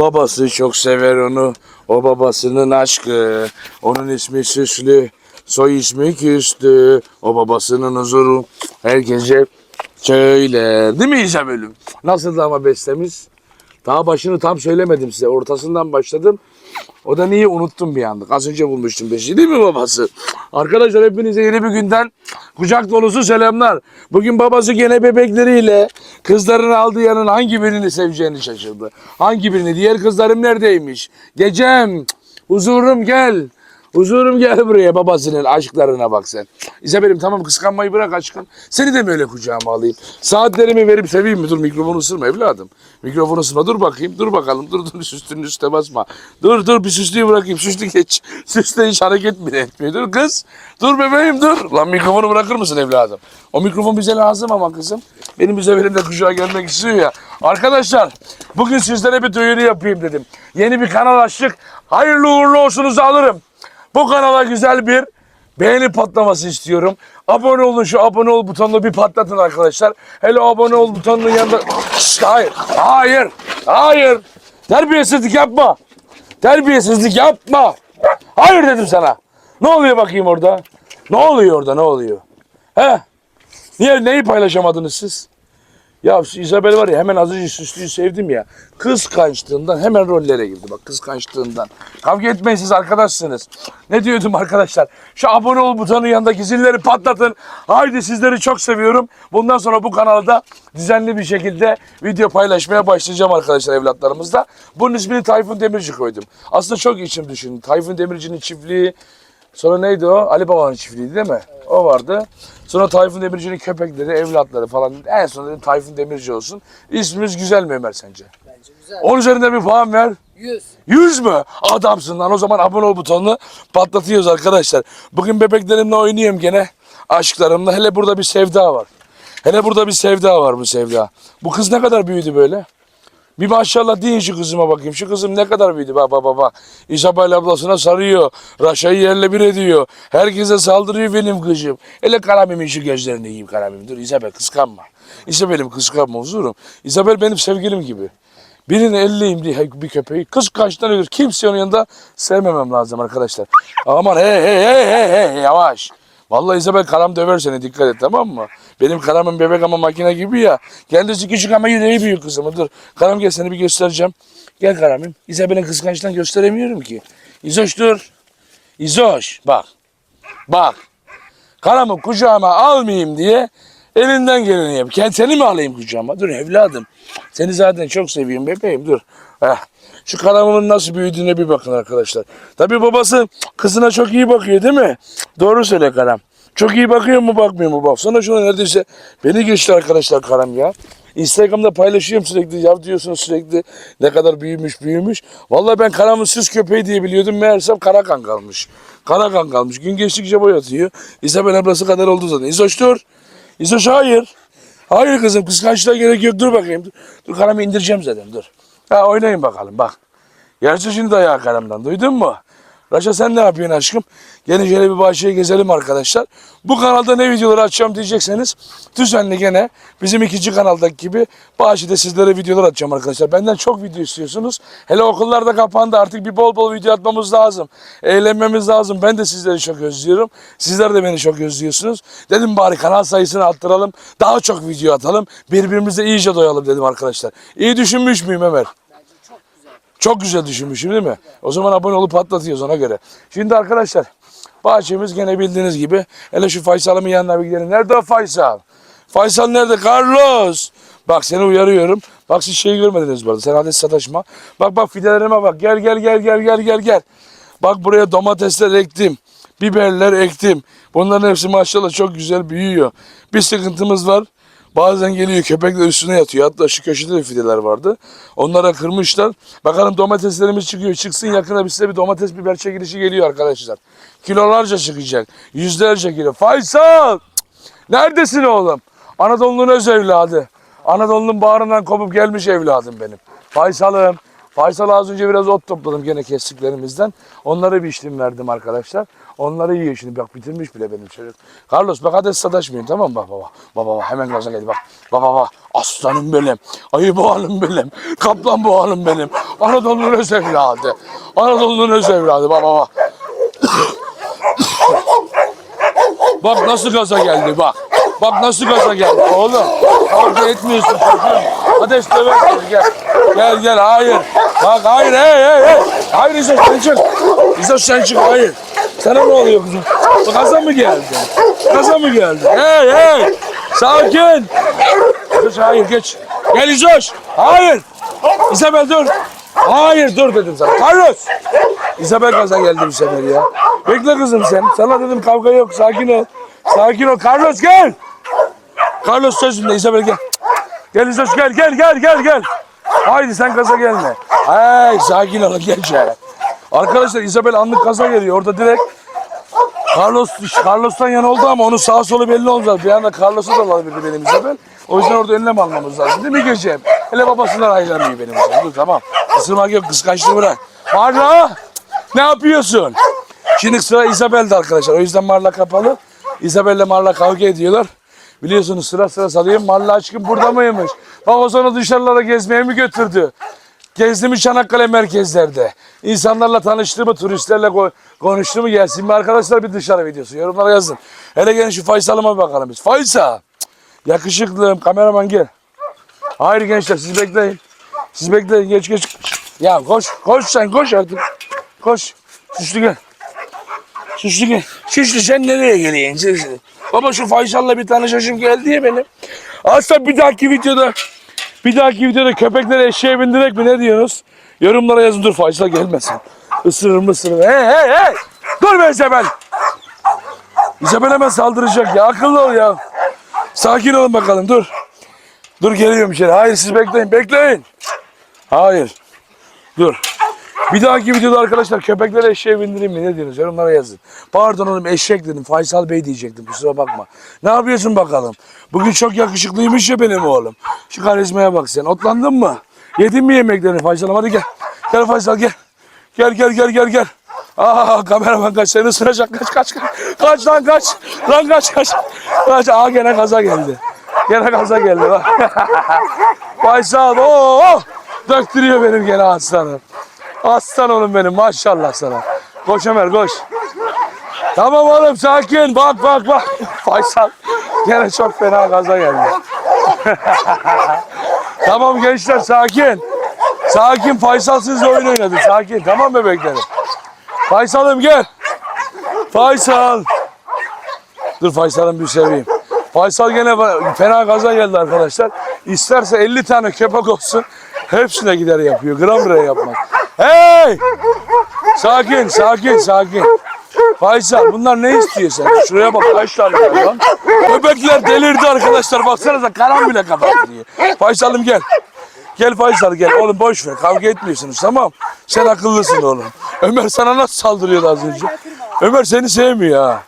Babası çok sever onu. O babasının aşkı. Onun ismi süslü. Soy ismi küstü. O babasının huzuru. Her gece söyler. Değil mi İzabel'im? Nasıldı ama bestemiz? Daha başını tam söylemedim size. Ortasından başladım. O da niye unuttum bir anda. Az önce bulmuştum beşi değil mi babası? Arkadaşlar hepinize yeni bir günden kucak dolusu selamlar. Bugün babası gene bebekleriyle kızlarını aldığı yanın hangi birini seveceğini şaşırdı. Hangi birini? Diğer kızlarım neredeymiş? Gecem, huzurum gel. Huzurum gel buraya babasının aşklarına bak sen. İzabel'im tamam kıskanmayı bırak aşkım. Seni de mi öyle kucağıma alayım? Saatlerimi verip seveyim mi? Dur mikrofonu ısırma evladım. Mikrofonu ısırma dur bakayım. Dur bakalım. Dur dur süslünün üstüne basma. Dur dur bir süslüyü bırakayım. Süslü geç. Süslü hiç hareket bile etmiyor. Dur kız. Dur bebeğim dur. Lan mikrofonu bırakır mısın evladım? O mikrofon bize lazım ama kızım. Benim İzabel'im de kucağa gelmek istiyor ya. Arkadaşlar bugün sizlere bir duyuru yapayım dedim. Yeni bir kanal açtık. Hayırlı uğurlu olsunuzu alırım. Bu kanala güzel bir beğeni patlaması istiyorum. Abone olun şu abone ol butonunu bir patlatın arkadaşlar. Hele abone ol butonunun yanında... Şşt, hayır, hayır, hayır. Terbiyesizlik yapma. Terbiyesizlik yapma. Hayır dedim sana. Ne oluyor bakayım orada? Ne oluyor orada ne oluyor? He? Niye neyi paylaşamadınız siz? Ya şu Isabel var ya hemen az önce süslüyü sevdim ya. Kıskançlığından hemen rollere girdi bak kıskançlığından. Kavga etmeyin siz arkadaşsınız. Ne diyordum arkadaşlar? Şu abone ol butonun yanındaki zilleri patlatın. Haydi sizleri çok seviyorum. Bundan sonra bu kanalda düzenli bir şekilde video paylaşmaya başlayacağım arkadaşlar evlatlarımızla. Bunun ismini Tayfun Demirci koydum. Aslında çok içim düşündüm. Tayfun Demirci'nin çiftliği, Sonra neydi o? Ali Baba'nın çiftliği değil mi? O vardı. Sonra Tayfun Demirci'nin köpekleri, evlatları falan. En son dedim Tayfun Demirci olsun. İsmimiz güzel mi Ömer sence? Bence güzel. 10 üzerinden bir puan ver. 100. 100 mü? Adamsın lan. O zaman abone ol butonunu patlatıyoruz arkadaşlar. Bugün bebeklerimle oynuyorum gene. Aşklarımla. Hele burada bir sevda var. Hele burada bir sevda var bu sevda. Bu kız ne kadar büyüdü böyle? Bir maşallah deyin şu kızıma bakayım. Şu kızım ne kadar büyüdü baba baba. İsabel ablasına sarıyor. Raşa'yı yerle bir ediyor. Herkese saldırıyor benim kızım. Hele Karamim'in şu gözlerini yiyeyim Karamim. Dur İsabel kıskanma. İsabel'im kıskanma huzurum. İsabel benim sevgilim gibi. Birini elleyeyim diye bir köpeği kıskançtan ölür. Kimse onun yanında sevmemem lazım arkadaşlar. Aman hey hey hey hey hey yavaş. Vallahi İzabel karam döver seni dikkat et tamam mı? Benim karamın bebek ama makine gibi ya. Kendisi küçük ama yüreği büyük kızım. Dur karam gel seni bir göstereceğim. Gel karamım. İzabel'in kıskançtan gösteremiyorum ki. İzoş dur. İzoş bak. Bak. Karamı kucağıma almayayım diye elinden geleni yap. Seni mi alayım kucağıma? Dur evladım. Seni zaten çok seviyorum bebeğim dur. Heh. Şu karamımın nasıl büyüdüğüne bir bakın arkadaşlar. Tabii babası kızına çok iyi bakıyor değil mi? Doğru söyle karam. Çok iyi bakıyor mu bakmıyor mu? Baksana şuna neredeyse beni geçti arkadaşlar karam ya. Instagram'da paylaşıyorum sürekli ya diyorsunuz sürekli ne kadar büyümüş büyümüş. Vallahi ben karamın süs köpeği diye biliyordum meğersem karakan kalmış. Karakan kalmış. Gün geçtikçe boy atıyor. İsabel ablası kadar oldu zaten. İzoş dur. İzoş hayır. Hayır kızım kıskançlığa gerek yok. Dur bakayım. Dur, dur karamı indireceğim zaten dur. Ha oynayın bakalım bak. Yarısı şimdi dayağı karamdan duydun mu? Raşa sen ne yapıyorsun aşkım? Gelin şöyle bir bahçeye gezelim arkadaşlar. Bu kanalda ne videoları açacağım diyecekseniz düzenli gene bizim ikinci kanaldaki gibi bahçede sizlere videolar atacağım arkadaşlar. Benden çok video istiyorsunuz. Hele okullar da kapandı artık bir bol bol video atmamız lazım. Eğlenmemiz lazım. Ben de sizleri çok özlüyorum. Sizler de beni çok özlüyorsunuz. Dedim bari kanal sayısını arttıralım. Daha çok video atalım. Birbirimize iyice doyalım dedim arkadaşlar. İyi düşünmüş müyüm Ömer? Çok güzel düşünmüşüm değil mi? O zaman abone olup patlatıyoruz ona göre. Şimdi arkadaşlar bahçemiz gene bildiğiniz gibi. Hele şu Faysal'ımın yanına bir gidelim. Nerede o Faysal? Faysal nerede? Carlos! Bak seni uyarıyorum. Bak siz şeyi görmediniz bu arada. Sen hadi sataşma. Bak bak fidelerime bak. Gel gel gel gel gel gel gel. Bak buraya domatesler ektim. Biberler ektim. Bunların hepsi maşallah çok güzel büyüyor. Bir sıkıntımız var. Bazen geliyor köpekler üstüne yatıyor. Hatta şu köşede de fideler vardı. Onlara kırmışlar. Bakalım domateslerimiz çıkıyor. Çıksın yakında bir bir domates biber çekilişi geliyor arkadaşlar. Kilolarca çıkacak. Yüzlerce kilo. Faysal! Neredesin oğlum? Anadolu'nun öz evladı. Anadolu'nun bağrından kopup gelmiş evladım benim. Faysal'ım Faysal az önce biraz ot topladım gene kestiklerimizden. Onları bir işlem verdim arkadaşlar. Onları yiyor şimdi bak bitirmiş bile benim çocuk. Carlos bak hadi sataşmayın tamam mı? Bak baba. Baba baba hemen gaza geldi bak. Baba baba aslanım benim. Ayı boğalım benim. Kaplan boğalım benim. Anadolu'nun öz evladı. Anadolu'nun öz evladı baba baba. Bak nasıl gaza geldi bak. Bak nasıl gaza geldi oğlum. Kavga etmiyorsun çocuğum. Ateş döver seni gel. Gel gel hayır. Bak hayır hey hey hey. Hayır İzot sen çık. İzot sen çık hayır. Sana ne oluyor kızım? Bu Gaza mı geldi? Gaza mı geldi? Hey hey. Sakin. İzot hayır geç. Gel İzot. Hayır. İzabel dur. Hayır dur dedim sana. Carlos. İzabel gaza geldi bu sefer ya. Bekle kızım sen. Sana dedim kavga yok. Sakin ol. Sakin ol. Carlos gel. Carlos sözünde İzabel gel. Gel İzos gel gel gel gel gel. Haydi sen gaza gelme. Hey sakin ol gel. Arkadaşlar İzabel anlık gaza geliyor. Orada direkt Carlos Carlos'tan yana oldu ama onun sağ solu belli olacak. Bir anda Carlos'u da alabilirdi benim İzabel. O yüzden orada önlem almamız lazım. Değil mi Gecem? Hele babasından ayrılamıyor benim İzabel. Dur tamam. Isırmak yok kıskançlığı bırak. Marla! Ne yapıyorsun? Şimdi sıra İzabel'de arkadaşlar. O yüzden Marla kapalı. İzabel'le Marla kavga ediyorlar. Biliyorsunuz sıra sıra salıyorum. Marla aşkım burada mıymış? Baba sonra dışarılara gezmeye mi götürdü? Gezdi mi Çanakkale merkezlerde? İnsanlarla tanıştı mı? Turistlerle ko- konuştu mu? Gelsin mi arkadaşlar bir dışarı videosu? Yorumlara yazın. Hele gelin şu Faysal'ıma bakalım biz. Faysal! Yakışıklım. Kameraman gel. Hayır gençler siz bekleyin. Siz bekleyin geç geç. Ya koş koş sen koş artık. Koş. Süslü gel. Süslü gel. Süslü sen nereye geliyorsun? Baba şu Faysal'la bir tanışmışım geldi ya benim. Aslında bir dahaki videoda bir dahaki videoda köpekleri eşeğe bindirek mi ne diyorsunuz? Yorumlara yazın dur Faysal gelmesin. Isırır mı. Hey hey hey. Dur be İzabel. İzabel hemen saldıracak ya. Akıllı ol ya. Sakin olun bakalım dur. Dur geliyorum içeri. Hayır siz bekleyin bekleyin. Hayır. Dur. Bir dahaki videoda arkadaşlar köpekleri eşeğe bindireyim mi ne diyorsunuz? Yorumlara yazın. Pardon oğlum eşek dedim. Faysal Bey diyecektim kusura bakma. Ne yapıyorsun bakalım? Bugün çok yakışıklıymış ya benim oğlum. Şu karizmaya bak sen. Otlandın mı? Yedin mi yemeklerini Faysal'ım? Hadi gel. Gel Faysal gel. Gel gel gel gel gel. Aa kameraman kaç seni ısıracak kaç kaç kaç. Kaç lan kaç. Lan kaç kaç. Kaç. Aa gene gaza geldi. Gene gaza geldi bak. Faysal ooo. Döktürüyor benim gene aslanım. Aslan oğlum benim maşallah sana. Koş Ömer koş. Tamam oğlum sakin bak bak bak. Faysal gene çok fena gaza geldi. tamam gençler sakin. Sakin Faysal sizle oyun oynadı sakin tamam bebeklerim. Faysal'ım gel. Faysal. Dur Faysal'ım bir seveyim. Faysal gene fena gaza geldi arkadaşlar. İsterse 50 tane köpek olsun. Hepsine gider yapıyor. Gram gram yapmaz. Hey! Sakin, sakin, sakin. Faysal bunlar ne istiyor sen? Şuraya bak kaç tane var lan. Köpekler delirdi arkadaşlar. Baksanıza karan bile kapatıyor. Faysal'ım gel. Gel Faysal gel. Oğlum boş ver. Kavga etmiyorsunuz tamam. Sen akıllısın oğlum. Ömer sana nasıl saldırıyordu az önce? Ömer seni sevmiyor ha.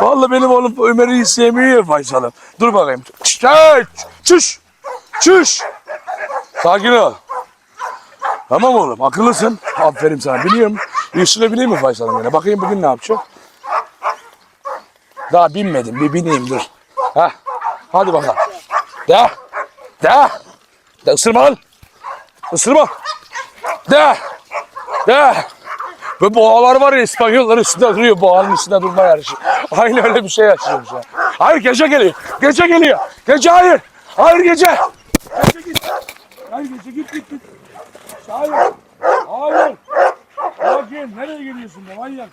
Vallahi benim oğlum Ömer'i sevmiyor Faysal'ım. Dur bakayım. Çüş. Çüş. Çüş. Sakin ol. Tamam oğlum akıllısın. Aferin sana biliyorum. Üstüne bineyim mi Faysal'ım yine? Bakayım bugün ne yapacak? Daha binmedim. Bir bineyim dur. Heh. Hadi bakalım. De. De. De ısırma lan. Isırma. De. De. Ve boğalar var ya İspanyollar üstünde duruyor. Boğanın üstünde durma yarışı. Aynı öyle bir şey yaşıyormuş ya. Hayır gece geliyor. Gece geliyor. Gece hayır. Hayır gece. Gece git. Hayır gece git git git. Hayır. Hayır. Sakin. Nereye geliyorsun be manyak?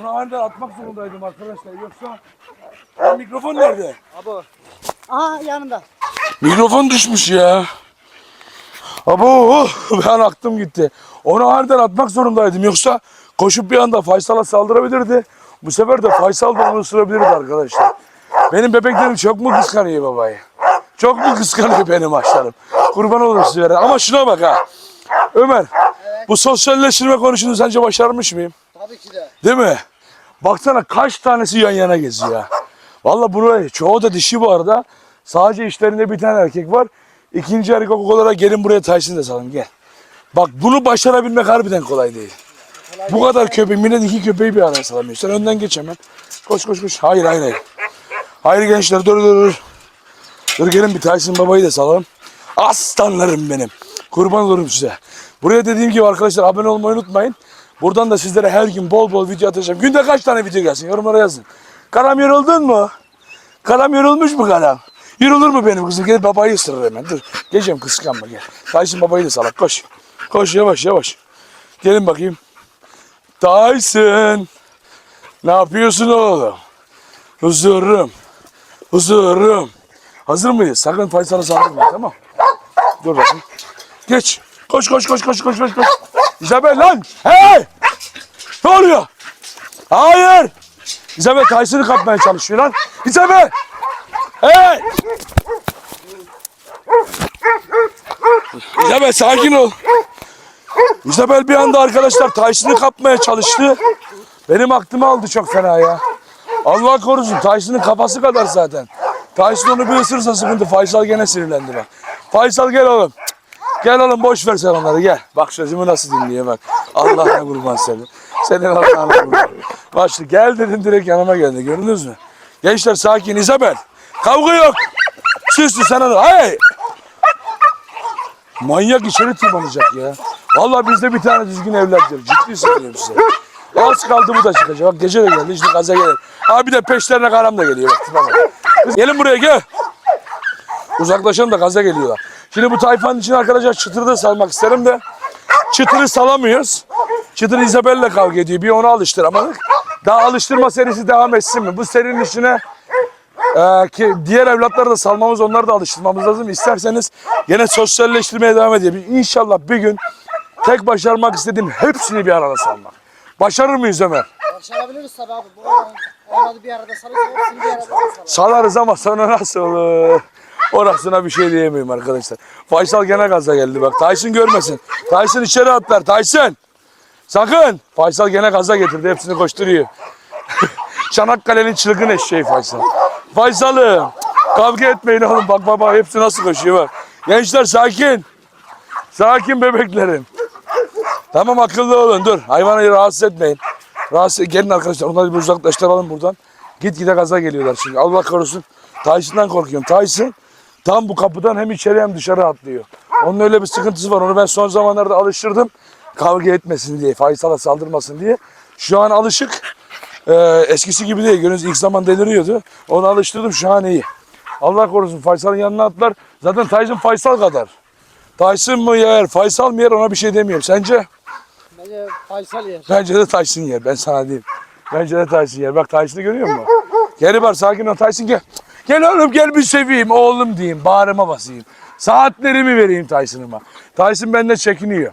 Onu aniden atmak zorundaydım arkadaşlar. Yoksa... Ya mikrofon nerede? Aha yanında. Mikrofon düşmüş ya. Abo ben aklım gitti. Onu aniden atmak zorundaydım. Yoksa koşup bir anda Faysal'a saldırabilirdi. Bu sefer de Faysal da onu ısırabilirdi arkadaşlar. Benim bebeklerim çok mu kıskanıyor babayı? Çok mu kıskanıyor benim aşlarım? Kurban olurum size. Ama şuna bak ha. Ömer, bu sosyalleştirme konusunu sence başarmış mıyım? Tabii ki de. Değil mi? Baksana kaç tanesi yan yana geziyor. Valla buraya çoğu da dişi bu arada. Sadece işlerinde bir tane erkek var. İkinci erkek olarak gelin buraya Tyson da salın gel. Bak bunu başarabilmek harbiden kolay değil. Bu kadar köpeği, millet iki köpeği bir araya salamıyor. Sen önden geç hemen. Koş koş koş. Hayır hayır hayır. Hayır gençler dur dur dur. Dur gelin bir Tyson babayı da salalım. Aslanlarım benim. Kurban olurum size. Buraya dediğim gibi arkadaşlar abone olmayı unutmayın. Buradan da sizlere her gün bol bol video atacağım. Günde kaç tane video gelsin yorumlara yazın. Karam yoruldun mu? Karam yorulmuş mu karam? Yorulur mu benim kızım? Gel babayı ısırır hemen. Dur. Geleceğim kıskanma gel. Tyson babayı da salak. Koş. Koş yavaş yavaş. Gelin bakayım. Tyson. Ne yapıyorsun oğlum? Huzurum. Huzurum. Hazır mıyız? Sakın Faysal'a saldırma tamam Dur bakayım. Geç. Koş koş koş koş koş koş koş. İzabel lan. Hey! Ne oluyor? Hayır. İzabel Tyson'ı kapmaya çalışıyor lan. İzabel. Hey! İzabel sakin ol. İzabel bir anda arkadaşlar Tyson'ı kapmaya çalıştı. Benim aklımı aldı çok fena ya. Allah korusun Tyson'ın kafası kadar zaten. Tyson onu bir ısırsa sıkıntı. Faysal gene sinirlendi bak. Faysal gel oğlum. Gel oğlum boş ver sen onları gel. Bak sözümü nasıl dinliyor bak. Allah'ına kurban seni. Senin Allah'ına kurban. İşte gel dedim direkt yanıma geldi gördünüz mü? Gençler sakin İzabel. Kavga yok. Süslü sana da. Hey! Manyak içeri tırmanacak ya. Vallahi bizde bir tane düzgün evlat. Ciddi söylüyorum size. Az kaldı bu da çıkacak. Bak gece de geldi işte gaza gelir. Abi de peşlerine karam da geliyor. Bak, bak. Gelin buraya gel. Uzaklaşalım da gaza geliyorlar. Şimdi bu tayfanın için arkadaşlar çıtırı da salmak isterim de çıtırı salamıyoruz. Çıtır Isabel'le kavga ediyor. Bir onu alıştıramadık. Daha alıştırma serisi devam etsin mi? Bu serinin içine ee, ki diğer evlatları da salmamız, onları da alıştırmamız lazım. İsterseniz gene sosyalleştirmeye devam edelim. İnşallah bir gün tek başarmak istediğim hepsini bir arada salmak. Başarır mıyız Ömer? Başarabiliriz tabii abi. Bu olmadı bir arada hepsini bir arada salalım. Salarız ama sonra nasıl olur? Orasına bir şey diyemeyim arkadaşlar. Faysal gene gaza geldi bak. Tyson görmesin. Tyson içeri atlar. Tyson. Sakın. Faysal gene gaza getirdi. Hepsini koşturuyor. Çanakkale'nin çılgın eşeği Faysal. Faysal'ım. Kavga etmeyin oğlum. Bak baba hepsi nasıl koşuyor bak. Gençler sakin. Sakin bebeklerim. Tamam akıllı olun dur. Hayvanı rahatsız etmeyin. Rahatsız gelin arkadaşlar onları bir uzaklaştıralım buradan. Git gide gaza geliyorlar şimdi. Allah korusun. Tyson'dan korkuyorum. Tyson tam bu kapıdan hem içeri hem dışarı atlıyor. Onun öyle bir sıkıntısı var. Onu ben son zamanlarda alıştırdım. Kavga etmesin diye, Faysal'a saldırmasın diye. Şu an alışık. Ee, eskisi gibi değil. Görüyorsunuz ilk zaman deliriyordu. Onu alıştırdım şu an iyi. Allah korusun Faysal'ın yanına atlar. Zaten Tyson Faysal kadar. Tyson mı yer, Faysal mı yer ona bir şey demiyorum. Sence? Bence Faysal yer. Bence de Tyson yer. Ben sana diyeyim. Bence de Tyson yer. Bak Tyson'ı görüyor musun? Gel var sakin ol Tyson gel. Gel oğlum gel bir seveyim oğlum diyeyim. Bağrıma basayım. Saatlerimi vereyim Tyson'ıma. Tyson benden çekiniyor.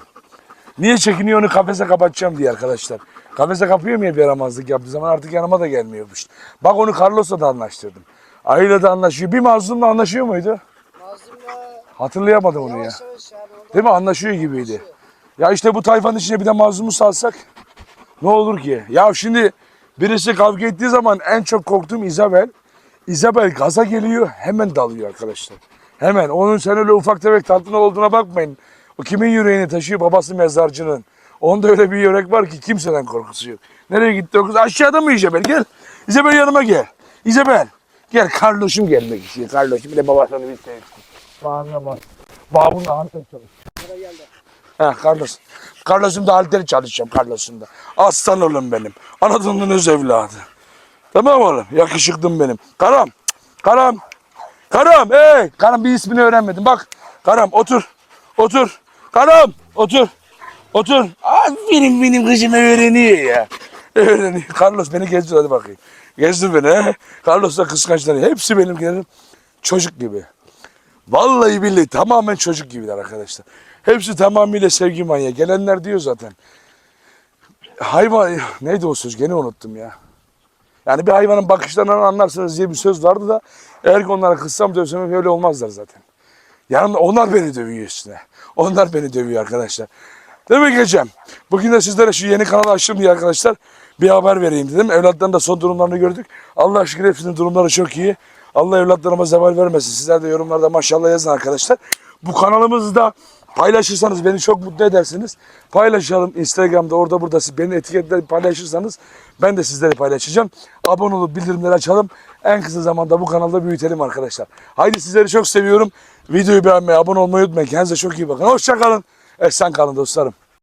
Niye çekiniyor onu kafese kapatacağım diye arkadaşlar. Kafese kapıyor mu ya bir yaramazlık yaptığı zaman artık yanıma da gelmiyormuş. Bak onu Carlos'la da anlaştırdım. Ayla da anlaşıyor. Bir mazlumla anlaşıyor muydu? Mazlum'la Hatırlayamadım onu ya. yavaş yavaş yani. Değil mi? Anlaşıyor gibiydi. Ya işte bu tayfanın içine bir de mazlumu salsak ne olur ki? Ya şimdi birisi kavga ettiği zaman en çok korktuğum Isabel. Isabel gaza geliyor hemen dalıyor arkadaşlar. Hemen. Onun sen öyle ufak tefek tatlı olduğuna bakmayın. O kimin yüreğini taşıyor? Babası mezarcının. Onda öyle bir yürek var ki kimseden korkusu yok. Nereye gitti o kız? Aşağıda mı Isabel? Gel. Isabel yanıma gel. Isabel. Gel Carlos'um gelmek istiyor. Carlos'um bir de babasını bir sevsin. Bağırma bak. Babun da antep çalış. Ha Carlos. Carlos'um da halteri çalışacağım Carlos'um da. Aslan oğlum benim. Anadolu'nun öz evladı. Tamam oğlum. Yakışıklım benim. Karam. Karam. Karam. Hey. Karam bir ismini öğrenmedim. Bak. Karam otur. Otur. Karam. Otur. Otur. Aferin benim kızım öğreniyor ya. Öğreniyor. Carlos beni gezdir hadi bakayım. Gezdir beni. Carlos da kıskançları. Hepsi benim gelirim. Çocuk gibi. Vallahi billahi tamamen çocuk gibiler arkadaşlar. Hepsi tamamıyla sevgi manyağı. Gelenler diyor zaten. Hayvan neydi o söz gene unuttum ya. Yani bir hayvanın bakışlarından anlarsınız diye bir söz vardı da eğer ki onlara kızsam dövsem öyle olmazlar zaten. Yani onlar beni dövüyor üstüne. Onlar beni dövüyor arkadaşlar. Mi Gecem? Bugün de sizlere şu yeni kanalı açtım diye arkadaşlar bir haber vereyim dedim. Evlatların da son durumlarını gördük. Allah şükür hepsinin durumları çok iyi. Allah evlatlarıma zeval vermesin. Sizler de yorumlarda maşallah yazın arkadaşlar. Bu kanalımızda Paylaşırsanız beni çok mutlu edersiniz. Paylaşalım Instagram'da orada burada siz beni etiketleyip paylaşırsanız ben de sizleri paylaşacağım. Abone olup bildirimleri açalım. En kısa zamanda bu kanalda büyütelim arkadaşlar. Haydi sizleri çok seviyorum. Videoyu beğenmeyi, abone olmayı unutmayın. Kendinize çok iyi bakın. Hoşçakalın. Esen kalın dostlarım.